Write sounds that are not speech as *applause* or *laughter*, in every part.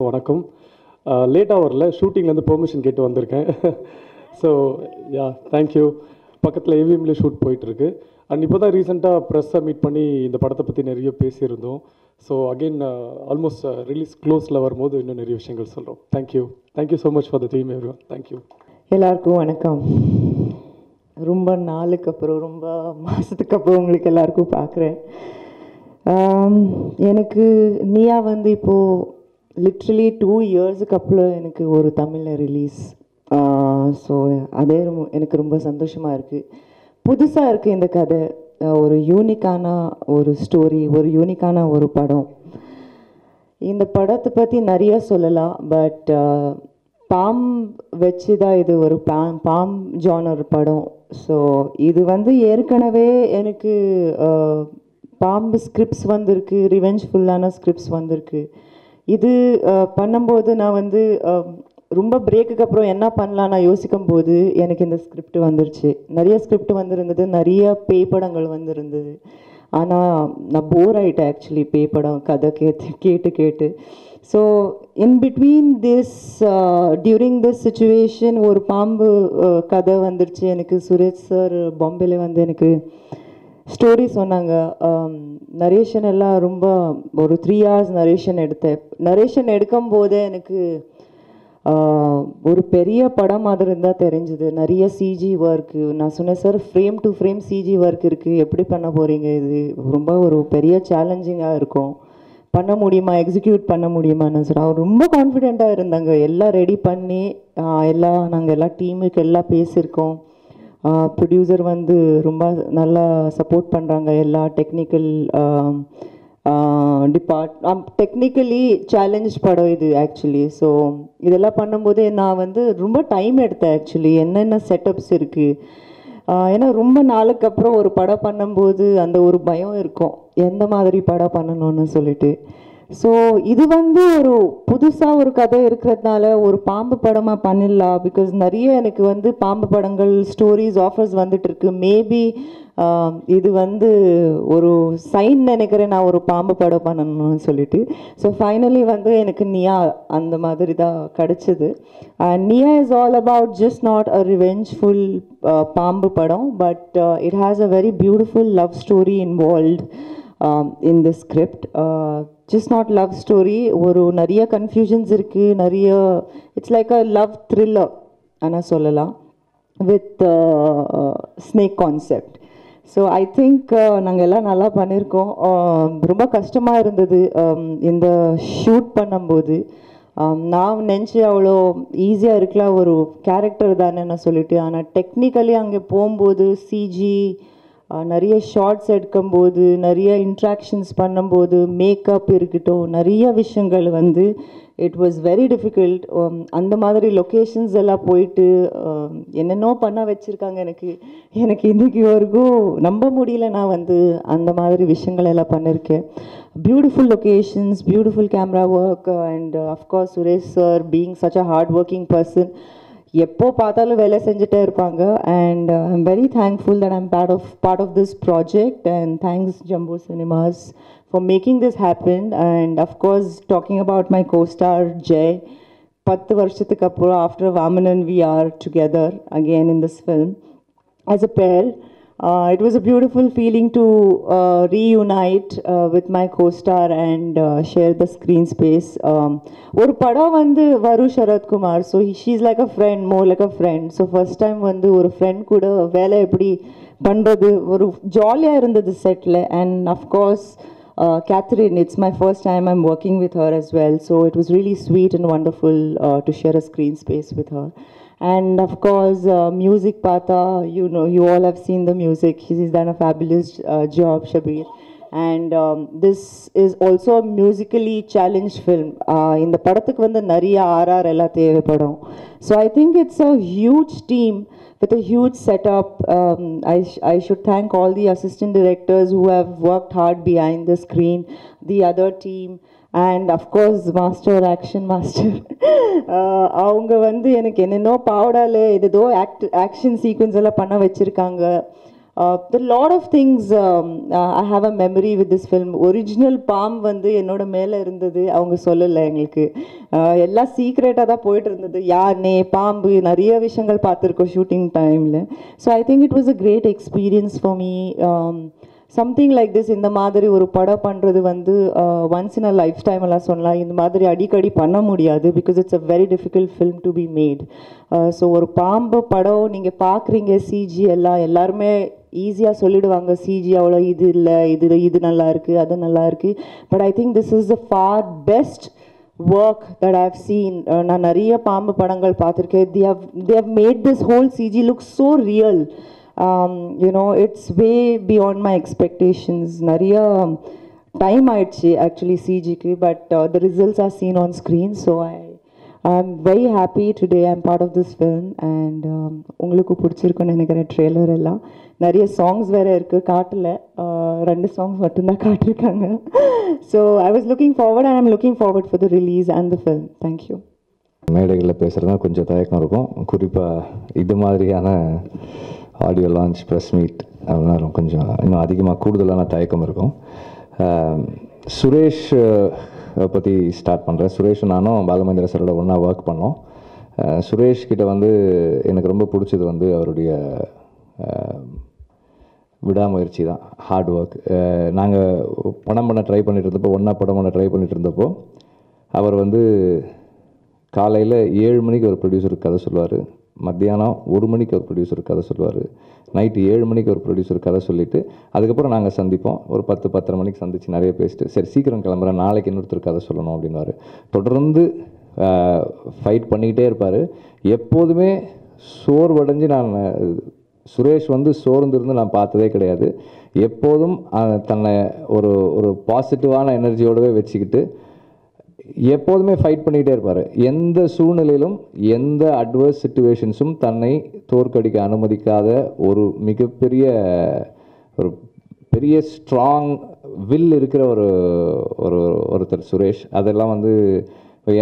வணக்கம். லேட்டாக வரல ஷூட்டிங்லேருந்து பெர்மிஷன் கேட்டு வந்திருக்கேன். ஸோ யா தேங்க்யூ பக்கத்தில் ஏவிஎம்ல ஷூட் போயிட்டுருக்கு அண்ட் இப்போ தான் ரீசெண்டாக ப்ரெஸ்ஸை மீட் பண்ணி இந்த படத்தை பற்றி நிறைய பேசியிருந்தோம். ஸோ அகெயின் ஆல்மோஸ்ட் ரிலீஸ் க்ளோஸில் வரும்போது இன்னும் நிறைய விஷயங்கள் சொல்கிறோம் thank you thank you so much for the team everyone thank you எல்லாருக்கும் வணக்கம். ரொம்ப நாளுக்கு அப்புறம் ரொம்ப மாதத்துக்கு அப்புறம் உங்களுக்கு எல்லாருக்கும் பார்க்குறேன். எனக்கு நீயா வந்து இப்போது லிட்ரலி டூ இயர்ஸுக்கு அப்புறம் எனக்கு ஒரு தமிழில் ரிலீஸ் ஸோ அதே ரொம்ப எனக்கு ரொம்ப சந்தோஷமாக இருக்குது புதுசாக இருக்குது இந்த கதை. ஒரு யூனிக்கான ஒரு ஸ்டோரி ஒரு யூனிக்கான ஒரு படம். இந்த படத்தை பற்றி நிறைய சொல்லலாம் பட் பாம் வச்சு தான் இது ஒரு பாம் பாம் ஜானர் படம். ஸோ இது வந்து ஏற்கனவே எனக்கு பாம்பு ஸ்கிரிப்ட்ஸ் வந்திருக்கு ரிவெஞ்ச்ஃபுல்லான ஸ்கிரிப்ட்ஸ் வந்திருக்கு. இது பண்ணும்போது நான் வந்து ரொம்ப பிரேக்குக்கு அப்புறம் என்ன பண்ணலாம் நான் யோசிக்கும் போது எனக்கு இந்த ஸ்கிரிப்ட் வந்துருச்சு. நிறைய ஸ்கிரிப்ட் வந்திருந்தது நிறைய பேய் படங்கள் வந்திருந்தது. ஆனால் நான் போர் ஆகிட்டேன் ஆக்சுவலி பேய் படம் கதை கேட்டு கேட்டு கேட்டு. So in between this during this situation ஒரு பாம்பு கதை வந்துருச்சு எனக்கு. சுரேஷ் சார் பாம்பேல வந்து எனக்கு ஸ்டோரி சொன்னாங்க. Um, நரேஷன் எல்லாம் ரொம்ப ஒரு த்ரீ ஹவர்ஸ் நரேஷன் எடுத்தேன். நரேஷன் எடுக்கும் போதே எனக்கு uh, ஒரு பெரிய படம் மாதிரி இருந்தால் தெரிஞ்சுது. நிறைய சிஜி ஒர்க்கு நான் சொன்னேன் sir frame to frame CG work இருக்குது எப்படி பண்ண போகிறீங்க இது? ரொம்ப ஒரு பெரிய சேலஞ்சிங்காக இருக்கும். பண்ண முடியுமா? எக்ஸிக்யூட் பண்ண முடியுமான்னு சார் அவர் ரொம்ப கான்ஃபிடெண்ட்டாக இருந்தாங்க. எல்லாம் ரெடி பண்ணி எல்லாம் நாங்கள் எல்லாம் டீமுக்கு எல்லாம் பேசியிருக்கோம். ப்ரொடியூசர் வந்து ரொம்ப நல்லா சப்போர்ட் பண்ணுறாங்க எல்லா டெக்னிக்கல் டிபார்ட் டெக்னிக்கலி சேலஞ்ச் படம் இது ஆக்சுவலி ஸோ இதெல்லாம் பண்ணும்போது நான் வந்து ரொம்ப டைம் எடுத்தேன் ஆக்சுவலி என்னென்ன செட்டப்ஸ் இருக்குது ஏன்னா ரொம்ப நாளுக்கு அப்புறம் ஒரு படம் பண்ணும்போது அந்த ஒரு பயம் இருக்கும். எந்த மாதிரி படம் பண்ணணும்னு சொல்லிட்டு. ஸோ இது வந்து ஒரு புதுசாக ஒரு கதை இருக்கிறதுனால ஒரு பாம்பு படமாக பண்ணிடலாம். பிகாஸ் நிறைய எனக்கு வந்து பாம்பு படங்கள் ஸ்டோரிஸ் ஆஃபர்ஸ் வந்துட்டுருக்கு. மேபி um, இது வந்து ஒரு சைன் நினைக்கிறேன் நான் ஒரு பாம்பு படம் பண்ணணும்னு சொல்லிட்டு. ஸோ ஃபைனலி வந்து எனக்கு நியா அந்த மாதிரி தான் கிடச்சிது. Neeya is all about just not a revengeful பாம்பு படம். But it has a very beautiful love story involved in the script just not love story ஒரு நிறைய கன்ஃபியூஷன்ஸ் இருக்குது நிறைய it's like a love thriller ஆனால் சொல்லலாம் with snake concept so I think நாங்கள் எல்லாம் நல்லா பண்ணியிருக்கோம் um, ரொம்ப கஷ்டமாக இருந்தது. Um, இந்த ஷூட் பண்ணும்போது. Um, நான் நினச்சி அவ்வளோ ஈஸியாக இருக்கலாம் ஒரு கேரக்டர் தானே நான் சொல்லிட்டு ஆனால் டெக்னிக்கலி அங்கே போகும்போது சிஜி நிறைய ஷார்ட்ஸ் எடுக்கும்போது நிறைய இன்ட்ராக்ஷன்ஸ் பண்ணும்போது மேக்கப் இருக்கட்டும் நிறைய விஷயங்கள் வந்து இட் வாஸ் வெரி டிஃபிகல்ட் அந்த மாதிரி லொக்கேஷன்ஸ் எல்லாம் போயிட்டு um, என்னென்னோ பண்ண வச்சுருக்காங்க எனக்கு. எனக்கு இன்றைக்கி வரைக்கும் நம்ப முடியல நான் வந்து அந்த மாதிரி விஷயங்கள் எல்லாம் பண்ணியிருக்கேன் beautiful locations beautiful camera work and of course Suresh sir being such a hard working person எப்போ பார்த்தாலும் வேலை செஞ்சுட்டே இருப்பாங்க. And I'm very thankful that I'm part of part of this project and thanks Jumbo Cinemas for making this happen and of course talking about my costar Jai பத்து வருஷத்துக்கு அப்புறம் after Vamanan we are together again in this film as a pair. Uh, it was a beautiful feeling to uh, reunite uh, with my co-star and uh, share the screen space. Um, ஒரு படம் வந்து வரு Sarathkumar so she's like a friend more like a friend so first time வந்து ஒரு friend கூட வேலை எப்படி பண்ணுறது ஒரு ஜாலியாக இருந்தது settle and of course uh, Catherine, it's my first time I'm working with her as well, so it was really sweet and wonderful uh, to share a screen space with her. And of course, uh, music Pata, you know, you all have seen the music. He's done a fabulous uh, job, Shabir. And um, this is also a musically challenged film. Uh, இந்த படத்துக்கு வந்து நிறைய RR எல்லாம் தேவைப்படும் so I think it's a huge team with a huge setup. Um, I, sh- I should thank all the assistant directors who have worked hard behind the screen, the other team, and of course master action master அவங்க வந்து எனக்கு என்னென்னோ பாவடால் ஏதோ act action sequence எல்லாம் பண்ண வச்சுருக்காங்க. The lot of things I have a memory with this film original bomb வந்து என்னோட மேலே இருந்தது அவங்க சொல்லலை எங்களுக்கு. Uh, எல்லாம் சீக்ரெட்டாக தான் போயிட்டு இருந்தது. யானே பாம்பு நிறைய விஷயங்கள் பார்த்துருக்கோம் ஷூட்டிங் டைமில் so I think it was a great experience for me something like this இந்த மாதிரி ஒரு படம் பண்ணுறது வந்து once in a life time எல்லாம் சொல்லலாம். இந்த மாதிரி அடிக்கடி பண்ண முடியாது because it's a very difficult film to be made so ஒரு பாம்பு படம் நீங்கள் பார்க்குறீங்க சிஜி எல்லாம் எல்லாருமே ஈஸியாக சொல்லிடுவாங்க சிஜி அவ்வளோ இது இல்லை இது இது நல்லா இருக்குது அது நல்லா இருக்குது but I think this is the far best work that I've seen நான் நிறைய பாம்பு படங்கள் பார்த்துருக்கேன். The how the how made this whole CG look so real you know it's way beyond my expectations நிறைய டைம் ஆயிடுச்சு actually சிஜிக்கு but the results are seen on screen so I I am very happy today I am part of this film and உங்களுக்கு பிடிச்சிருக்குன்னு நினைக்கிறேன் trailer எல்லாம். நிறைய songs வேறு இருக்குது காட்டில். ரெண்டு சாங்ஸ் மட்டும்தான் காட்டிருக்காங்க. So I was looking forward I am looking forward for the release and the film thank you மேடைகளில் பேசுகிறது கொஞ்சம் தயக்கம் இருக்கும். குறிப்பாக இது மாதிரியான ஆடியோ லான்ச் ப்ரெஸ் மீட் அதெல்லாம் கொஞ்சம் இன்னும் அதிகமாக கூடுதலான தயக்கம் இருக்கும். சுரேஷ் பற்றி ஸ்டார்ட் பண்ணுறேன் சுரேஷ் நானும் பாலமேந்திர சரோட ஒன்றா ஒர்க் பண்ணோம். சுரேஷ் கிட்ட வந்து எனக்கு ரொம்ப பிடிச்சது வந்து அவருடைய விடாமுயற்சி தான் ஹார்ட் ஒர்க் நாங்கள் படம் பண்ண ட்ரை பண்ணிட்டு இருந்தப்போ ஒன்றா படம் பண்ண ட்ரை பண்ணிட்டு இருந்தப்போ அவர் வந்து காலையில் ஏழு மணிக்கு ஒரு ப்ரொடியூசருக்கு கதை சொல்லுவார். மத்தியானம் ஒரு மணிக்கு ஒரு ப்ரொடியூசர் கதை சொல்லுவார். நைட்டு ஏழு மணிக்கு ஒரு ப்ரொடியூசர் கதை சொல்லிவிட்டு அதுக்கப்புறம் நாங்கள் சந்திப்போம். ஒரு பத்து பத்தரை மணிக்கு சந்தித்து நிறைய பேசிட்டு சரி சீக்கிரம் கிளம்புறேன் நாளைக்கு இன்னொருத்தர் கதை சொல்லணும் அப்படின்வார் தொடர்ந்து ஃபைட் பண்ணிக்கிட்டே இருப்பார். எப்போதுமே சோர்வடைஞ்சு நான் சுரேஷ் வந்து சோர்ந்திருந்து நான் பார்த்ததே கிடையாது. எப்போதும் தன்னை ஒரு ஒரு பாசிட்டிவான எனர்ஜியோடவே வச்சுக்கிட்டு எப்போதுமே ஃபைட் பண்ணிகிட்டே இருப்பார். எந்த சூழ்நிலையிலும் எந்த அட்வர்ஸ் சுச்சுவேஷன்ஸும் தன்னை தோற்கடிக்க அனுமதிக்காத ஒரு மிகப்பெரிய ஒரு பெரிய ஸ்ட்ராங் வில் இருக்கிற ஒரு ஒரு ஒருத்தர் சுரேஷ். அதெல்லாம் வந்து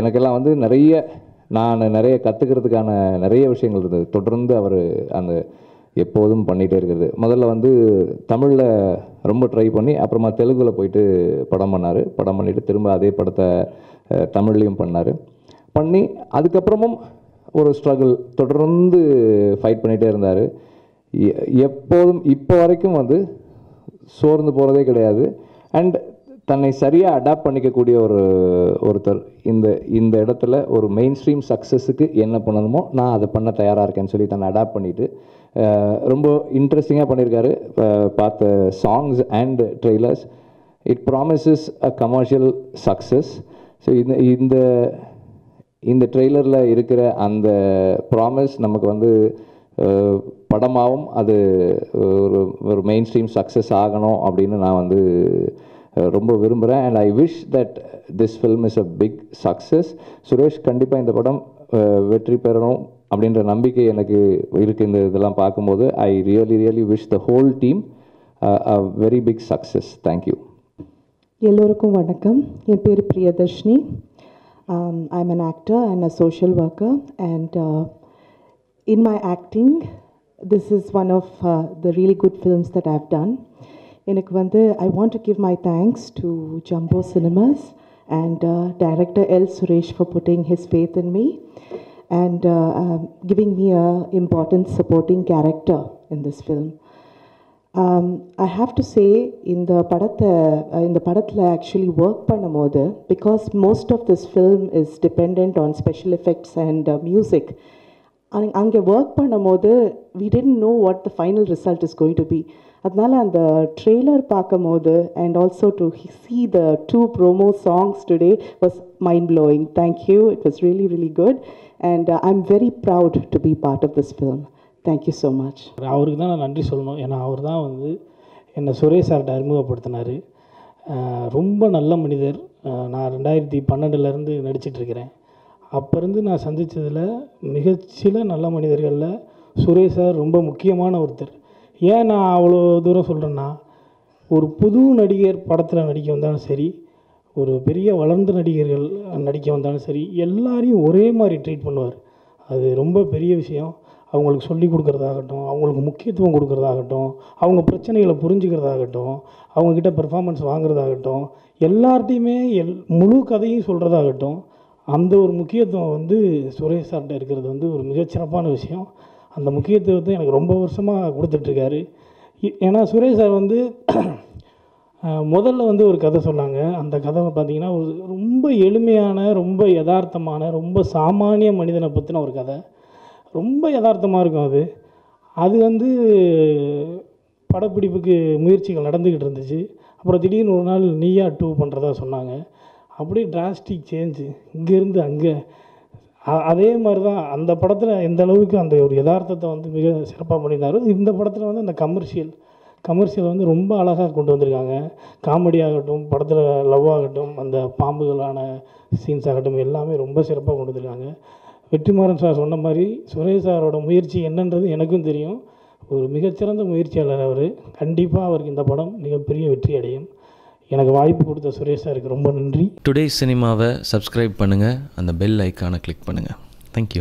எனக்கெல்லாம் வந்து நிறைய நான் நிறைய கற்றுக்கிறதுக்கான நிறைய விஷயங்கள் இருந்தது. தொடர்ந்து அவர் அந்த எப்போதும் பண்ணிகிட்டே இருக்கிறது. முதல்ல வந்து தமிழில் ரொம்ப ட்ரை பண்ணி அப்புறமா தெலுங்கில் போயிட்டு படம் பண்ணார். படம் பண்ணிவிட்டு திரும்ப அதே படத்தை தமிழ்லையும் பண்ணார். பண்ணி அதுக்கப்புறமும் ஒரு ஸ்ட்ரகிள் தொடர்ந்து ஃபைட் பண்ணிகிட்டே இருந்தார். எப்போதும் இப்போ வரைக்கும் வந்து சோர்ந்து போகிறதே கிடையாது. அண்ட் தன்னை சரியாக அடாப்ட் பண்ணிக்கக்கூடிய ஒரு ஒருத்தர் இந்த இந்த இடத்துல ஒரு மெயின் ஸ்ட்ரீம் சக்ஸஸுக்கு என்ன பண்ணணுமோ நான் அதை பண்ண தயாராக இருக்கேன்னு சொல்லி தன்னை அடாப்ட் பண்ணிவிட்டு ரொம்ப இன்ட்ரெஸ்டிங்காக பண்ணியிருக்காரு பார்த்த songs and trailers it promises a commercial success so இந்த இந்த இந்த ட்ரெய்லரில் இருக்கிற அந்த ப்ராமிஸ் நமக்கு வந்து படமாகவும் அது ஒரு ஒரு மெயின் ஸ்ட்ரீம் சக்ஸஸ் ஆகணும் அப்படின்னு நான் வந்து ரொம்ப விரும்புகிறேன் and I wish that this film is a big success Suresh கண்டிப்பாக இந்த படம் வெற்றி பெறணும் அப்படின்ற நம்பிக்கை எனக்கு இருக்குது இந்த இதெல்லாம் பார்க்கும்போது. I really really wish the whole team a very big success thank you எல்லோருக்கும் வணக்கம் என் பேர் Priyadarshini I am an actor and a social worker and uh, in my acting this is one of uh, the really good films that I've done எனக்கு வந்து I want to give my thanks to Jumbo Cinemas and uh, director L. Suresh for putting his faith in me and uh, uh, giving me a important supporting character I have to say have இந்த படத்தை இந்த படத்தில் actually work பண்ணும் போது because most of this film is depend on special effects and music அங்கே work பண்ணும் போது we tend know what the final result is going to be அதனால அந்த ட்ரெய்லர் பார்க்கும்போது and also to see the two promo songs today was mind blowing thank you it it was really really good. And uh, am very very proud to be of this film thank you so much அவருக்கு தான் நான் நன்றி சொல்லணும். ஏன்னா அவர் தான் வந்து என்னை சுரேஷ் சார்கிட்ட அறிமுகப்படுத்தினார். ரொம்ப நல்ல மனிதர். நான் ரெண்டாயிரத்தி பன்னெண்டுலேருந்து நடிச்சிட்ருக்கிறேன் அப்போ இருந்து நான் சந்தித்ததில் மிகச்சில நல்ல மனிதர்களில் சுரேஷ் சார் ரொம்ப முக்கியமான ஒருத்தர். ஏன் நான் அவ்வளோ தூரம் சொல்கிறேன்னா ஒரு புது நடிகர் படத்தில் நடிக்க வந்தாலும் சரி ஒரு பெரிய வளர்ந்த நடிகர்கள் நடிக்க வந்தாலும் சரி எல்லாரையும் ஒரே மாதிரி ட்ரீட் பண்ணுவார். அது ரொம்ப பெரிய விஷயம். அவங்களுக்கு சொல்லி கொடுக்குறதாகட்டும் அவங்களுக்கு முக்கியத்துவம் கொடுக்குறதாகட்டும் அவங்க பிரச்சனைகளை புரிஞ்சுக்கிறதாகட்டும் அவங்கக்கிட்ட பெர்ஃபார்மன்ஸ் வாங்குறதாகட்டும் எல்லார்ட்டையுமே எல் முழு கதையும் சொல்கிறதாகட்டும் அந்த ஒரு முக்கியத்துவம் வந்து சுரேஷ் சார்கிட்ட இருக்கிறது வந்து ஒரு மிகச்சிறப்பான விஷயம். அந்த முக்கியத்துவத்தை எனக்கு ரொம்ப வருஷமாக கொடுத்துட்ருக்காரு. ஏன்னா சுரேஷ் சார் வந்து *clears throat* முதல்ல வந்து ஒரு கதை சொன்னாங்க. அந்த கதை பார்த்திங்கன்னா ஒரு ரொம்ப எளிமையான ரொம்ப யதார்த்தமான ரொம்ப சாமானிய மனிதனை பற்றின ஒரு கதை. ரொம்ப யதார்த்தமாக இருக்கும் அது. அது வந்து படப்பிடிப்புக்கு முயற்சிகள் நடந்துக்கிட்டு இருந்துச்சு. அப்புறம் திடீர்னு ஒரு நாள் நீயா டூ பண்ணுறதா சொன்னாங்க. அப்படியே டிராஸ்டிக் சேஞ்சு இங்கேருந்து அங்கே. அதே மாதிரி தான் அந்த படத்தில் எந்த அளவுக்கு அந்த ஒரு யதார்த்தத்தை வந்து மிக சிறப்பாக பண்ணியிருந்தாரோ இந்த படத்தில் வந்து அந்த கமர்ஷியல் கமர்ஷியல் வந்து ரொம்ப அழகாக கொண்டு வந்திருக்காங்க. காமெடி ஆகட்டும் படத்தில் லவ் ஆகட்டும் அந்த பாம்புகளான சீன்ஸ் ஆகட்டும் எல்லாமே ரொம்ப சிறப்பாக கொண்டு வந்திருக்காங்க. வெற்றிமாறன் சார் சொன்ன மாதிரி சுரேஷ் சாரோட முயற்சி என்னன்றது எனக்கும் தெரியும். ஒரு மிகச்சிறந்த முயற்சியாளர் அவர். கண்டிப்பாக அவருக்கு இந்த படம் மிகப்பெரிய வெற்றி அடையும். எனக்கு வாய்ப்பு கொடுத்த சுரேஷ் சாருக்கு ரொம்ப நன்றி. டுடே சினிமாவை சப்ஸ்கிரைப் பண்ணுங்கள் அந்த பெல் ஐக்கானை கிளிக் பண்ணுங்கள் தேங்க்யூ